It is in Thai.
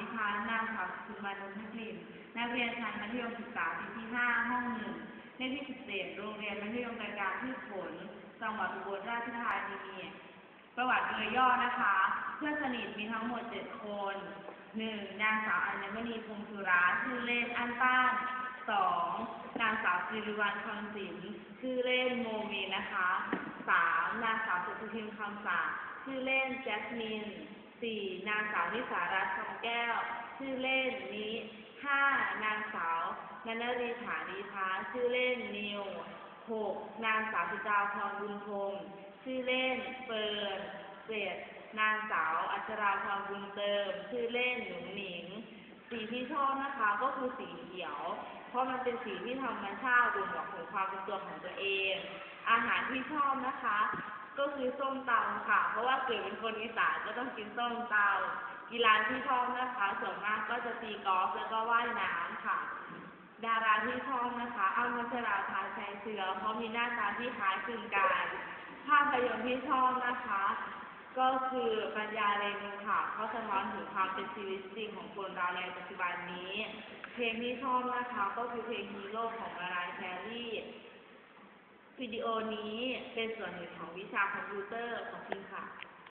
ดิฉันนางสาวสุมานุทักลินนักเรียนชั้นมัธยมศึกษาปีที่ 5 ห้องหนึ่งเลขที่17โรงเรียนมัธยมรายการพืชผลจังหวัดอุบลราชธานีประวัติโดยย่อนะคะ เพื่อนสนิทมีทั้งหมด 7 คน 1. นางสาวอัญมณีพงศุราชื่อเล่นอันป้าน 2. นางสาวสิริวัลคำสินชื่อเล่นโมเมนะคะ 3. นางสาวสุภพิมคำสาชื่อเล่นแจสมิน 4. นางสาวนิสารัตน์ทองแก้ว ชื่อเล่นนิ 5. นางสาวนันรีฐานีพาชื่อเล่นนิว 6. นางสาวพิจาพรบุญพงศ์ชื่อเล่นเฟิร์นเจ็ดนางสาวอัชราพรบุญเติม ชื่อเล่นหนุ่งหนิง สีที่ชอบนะคะก็คือสีเขียว เพราะมันเป็นสีที่ธรรมชาติบ่งบอกถึงความเป็นตัวของตัวเอง อาหารที่ชอบนะคะ ก็คือส้มตำค่ะ เพราะว่าเกิดเป็นคนอีสานก็ต้องกินส้มตำกีฬาที่ชอบนะคะ ส่วนมากก็จะตีกอล์ฟแล้วก็ว่ายน้ำค่ะ ดาราที่ชอบนะคะอ้ำพัชราภาชัยเสือเพราะมีหน้าตาที่คล้ายคลึงกันภาพยนตร์ที่ชอบนะคะ ก็คือปัญญาเรนูค่ะเขาะสะท้อนถึงความเป็นชีวิตจริงของคนเราในปัจจุบันนี้ เพลงที่ชอบนะคะ ก็คือเพลงฮีโร่ของมารายแครี่ วิดีโอนี้เป็นส่วนหนึ่งของวิชาคอมพิวเตอร์ของทีมค่ะ